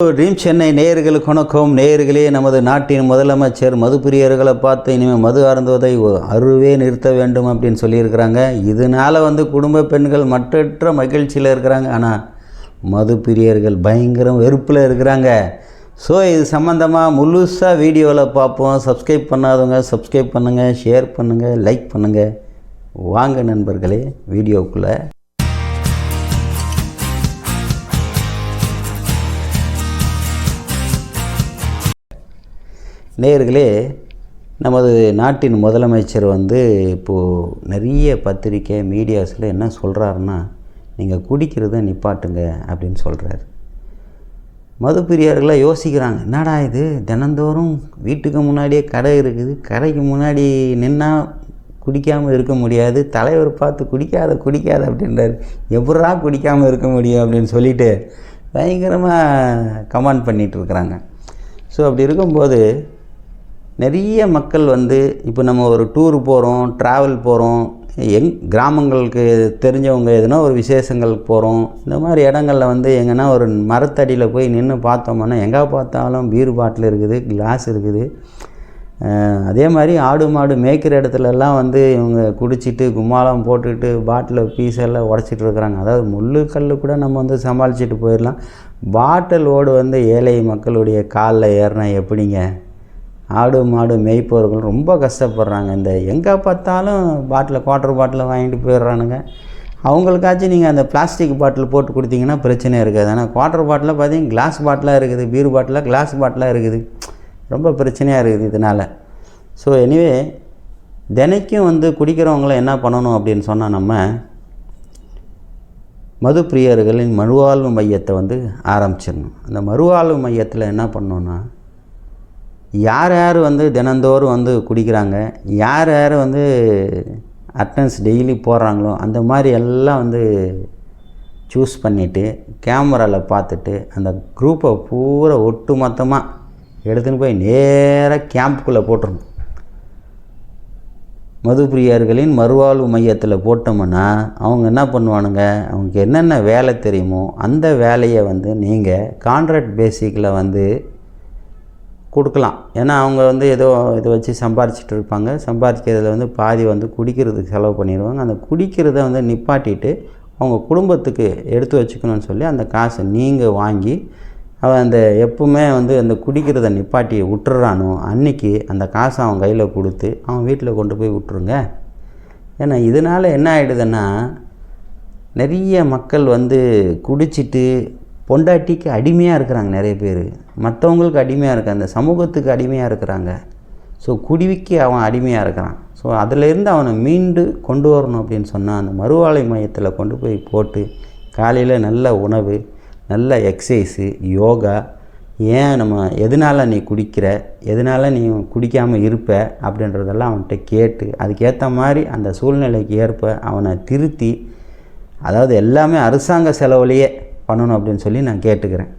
Dream Chennai நேயர்களுக்கு வணக்கம். நேயர்களே நமது நாட்டின் முதலமைச்சர் மதுப்பிரியர்களை பார்த்து இனிமேல் மது அருந்துவதை அருவே நிறுத்த வேண்டும் அப்படின்னு சொல்லியிருக்கிறாங்க. இதனால் வந்து குடும்ப பெண்கள் மற்றற்ற மகிழ்ச்சியில் இருக்கிறாங்க. ஆனால் மது பிரியர்கள் பயங்கரம் வெறுப்பில் இருக்கிறாங்க. ஸோ இது சம்மந்தமாக முழுசாக வீடியோவில் பார்ப்போம். சப்ஸ்கிரைப் பண்ணாதவங்க சப்ஸ்கிரைப் பண்ணுங்கள் ஷேர் பண்ணுங்கள் லைக் பண்ணுங்கள் வாங்க நண்பர்களே வீடியோக்குள்ளே. நேர்களே நமது நாட்டின் முதலமைச்சர் வந்து இப்போது நிறைய பத்திரிக்கை மீடியாஸில் என்ன சொல்கிறாருன்னா நீங்கள் குடிக்கிறத நிப்பாட்டுங்க அப்படின்னு சொல்கிறாரு மதுப்பிரியர்களாக யோசிக்கிறாங்க என்னடா இது? தினந்தோறும் வீட்டுக்கு முன்னாடியே கடை இருக்குது. கடைக்கு முன்னாடி நின்னா குடிக்காமல் இருக்க முடியாது. தலைவர் பார்த்து குடிக்காத குடிக்காத அப்படின்றாரு. எப்படா குடிக்காமல் இருக்க முடியும்? அப்படின்னு சொல்லிட்டு பயங்கரமாக கமெண்ட் பண்ணிகிட்டு இருக்கிறாங்க. ஸோ அப்படி இருக்கும்போது நிறைய மக்கள் வந்து இப்போ நம்ம ஒரு டூர் போகிறோம் ட்ராவல் போகிறோம் எங் கிராமங்களுக்கு தெரிஞ்சவங்க எதுனா ஒரு விசேஷங்களுக்கு போகிறோம் இந்த மாதிரி இடங்களில் வந்து எங்கன்னா ஒரு மரத்தடியில் போய் நின்று பார்த்தோம்னா எங்கே பார்த்தாலும் பீர் பாட்டில் இருக்குது கிளாஸ் இருக்குது. அதே மாதிரி ஆடு மாடு மேய்க்கிற இடத்துலலாம் வந்து இவங்க குடிச்சிட்டு கும்மாளம் போட்டுட்டு பாட்டில் பீஸெல்லாம் உடச்சிட்டு இருக்கிறாங்க. அதாவது முள்ளு கல் கூட நம்ம வந்து சமாளிச்சுட்டு போயிடலாம். பாட்டில் ஓடு வந்து ஏழை மக்களுடைய காலில் ஏறினா எப்படிங்க? ஆடு மாடு மேய்ப்பவர்கள் ரொம்ப கஷ்டப்படுறாங்க. இந்த எங்கே பார்த்தாலும் பாட்டில் குவார்ட்டர் பாட்டில் வாங்கிட்டு போயிடுறானுங்க. அவங்களுக்காச்சும் நீங்கள் அந்த பிளாஸ்டிக் பாட்டில் போட்டு கொடுத்தீங்கன்னா பிரச்சனை இருக்காது. ஆனால் குவார்ட்டர் பாட்டில் பார்த்தீங்கன்னா கிளாஸ் பாட்டிலாக இருக்குது பீர் பாட்டிலாக கிளாஸ் பாட்டிலாக இருக்குது. ரொம்ப பிரச்சனையாக இருக்குது இதனால். ஸோ எனிவே தினைக்கும் வந்து குடிக்கிறவங்கள என்ன பண்ணணும் அப்படின்னு சொன்னால் நம்ம மது பிரியர்களின் மறுவாழ்வு மையத்தை வந்து ஆரம்பிச்சிடணும். அந்த மறுவாழ்வு மையத்தில் என்ன பண்ணோன்னா யார் யார் வந்து தினந்தோறும் வந்து குடிக்கிறாங்க யார் யார் வந்து அட்டன்ஸ் டெய்லி போடுறாங்களோ அந்த மாதிரி எல்லாம் வந்து சூஸ் பண்ணிவிட்டு கேமராவில் பார்த்துட்டு அந்த குரூப்பை பூரா ஒட்டு மொத்தமாக எடுத்துன்னு போய் நேராக கேம்ப்புக்குள்ளே போட்டுருணும் மதுப்பிரியர்களின் மறுவாழ்வு மையத்தில் போட்டோம்னா அவங்க என்ன பண்ணுவானுங்க? அவங்களுக்கு என்னென்ன வேலை தெரியுமோ அந்த வேலையை வந்து நீங்கள் கான்ட்ராக்ட் பேசிக்கில் வந்து கொடுக்கலாம். ஏன்னா அவங்க வந்து ஏதோ இதை வச்சு சம்பாரிச்சிட்டு இருப்பாங்க. சம்பாரிக்கிறதுல வந்து பாதி வந்து குடிக்கிறதுக்கு செலவு பண்ணிடுவாங்க. அந்த குடிக்கிறத வந்து நிப்பாட்டிட்டு அவங்க குடும்பத்துக்கு எடுத்து வச்சுக்கணும்னு சொல்லி அந்த காசை நீங்கள் வாங்கி அவன் அந்த எப்பவுமே வந்து அந்த குடிக்கிறத நிப்பாட்டி விட்டுறானோ அன்னைக்கு அந்த காசை அவன் கையில் கொடுத்து அவன் வீட்டில் கொண்டு போய் விட்ருங்க ஏன்னா இதனால் என்ன ஆகிடுதுன்னா நிறைய மக்கள் வந்து குடிச்சிட்டு பொண்டாட்டிக்கு அடிமையாக இருக்கிறாங்க நிறைய பேர். மற்றவங்களுக்கு அடிமையாக இருக்காங்க அந்த சமூகத்துக்கு அடிமையாக இருக்கிறாங்க. ஸோ குடிவிக்கு அவன் அடிமையாக இருக்கிறான். ஸோ அதிலேருந்து அவனை மீண்டு கொண்டு வரணும் அப்படின்னு சொன்னால் அந்த மறுவாழ்வு மையத்தில் கொண்டு போய் போட்டு காலையில் நல்ல உணவு நல்ல எக்ஸசைஸு யோகா ஏன் நம்ம எதனால் நீ குடிக்கிற எதனால் நீ குடிக்காமல் இருப்ப அப்படின்றதெல்லாம் அவன்கிட்ட கேட்டு அதுக்கேற்ற மாதிரி அந்த சூழ்நிலைக்கு ஏற்ப அவனை திருத்தி அதாவது எல்லாமே அரசாங்க செலவுலையே பண்ணணும் அப்படின்னு சொல்லி நான் கேட்டுக்கிறேன்.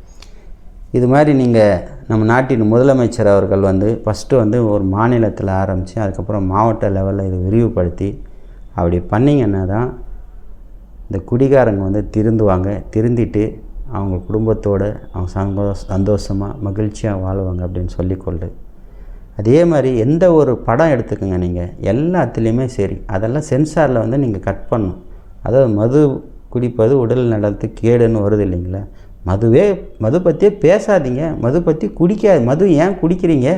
இது மாதிரி நீங்கள் நம்ம நாட்டின் முதலமைச்சர் அவர்கள் வந்து ஃபஸ்ட்டு வந்து ஒரு மாநிலத்தில் ஆரம்பித்து அதுக்கப்புறம் மாவட்ட லெவலில் இதை விரிவுபடுத்தி அப்படி பண்ணிங்கன்னா தான் இந்த குடிகாரங்க வந்து திருந்துவாங்க. திருந்திட்டு அவங்க குடும்பத்தோடு அவங்க சந்தோஷ சந்தோஷமாக மகிழ்ச்சியாக வாழ்வாங்க அப்படின்னு சொல்லிக்கொள்ளு அதே மாதிரி எந்த ஒரு படம் எடுத்துக்கோங்க நீங்கள் எல்லாத்துலேயுமே சரி. அதெல்லாம் சென்சாரில் வந்து நீங்கள் கட் பண்ணணும். அதாவது மது குடிப்பது உடல் நலத்துக்கு கேடுன்னு வருது இல்லைங்களா? மதுவே மது பற்றியே பேசாதீங்க. மது பற்றி குடிக்காது மது ஏன் குடிக்கிறீங்க?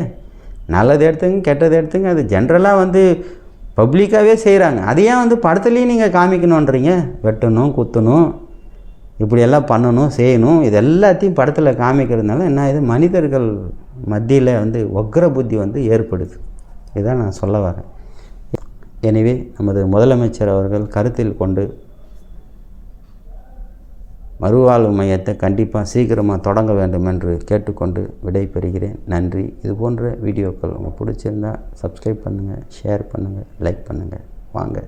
நல்லது எடுத்துங்க கெட்டது எடுத்துங்க. அது ஜென்ரலாக வந்து பப்ளிக்காகவே செய்கிறாங்க அதை ஏன் வந்து படத்துலேயும் நீங்கள் காமிக்கணுன்றீங்க வெட்டணும் குத்தணும் இப்படியெல்லாம் பண்ணணும் செய்யணும். இது எல்லாத்தையும் படத்தில் காமிக்கிறதுனால என்ன இது மனிதர்கள் மத்தியில் வந்து ஒக்கர புத்தி வந்து ஏற்படுது. இதான் நான் சொல்ல வரேன். எனவே நமது முதலமைச்சர் அவர்கள் கருத்தில் கொண்டு மறுவாழ்வு மையத்தை கண்டிப்பாக சீக்கிரமாக தொடங்க வேண்டும் என்று கேட்டுக்கொண்டு விடைபெறுகிறேன். நன்றி. இது போன்ற வீடியோக்கள் உங்களுக்கு பிடிச்சிருந்தா சப்ஸ்கிரைப் பண்ணுங்கள் ஷேர் பண்ணுங்கள் லைக் பண்ணுங்கள் வாங்க.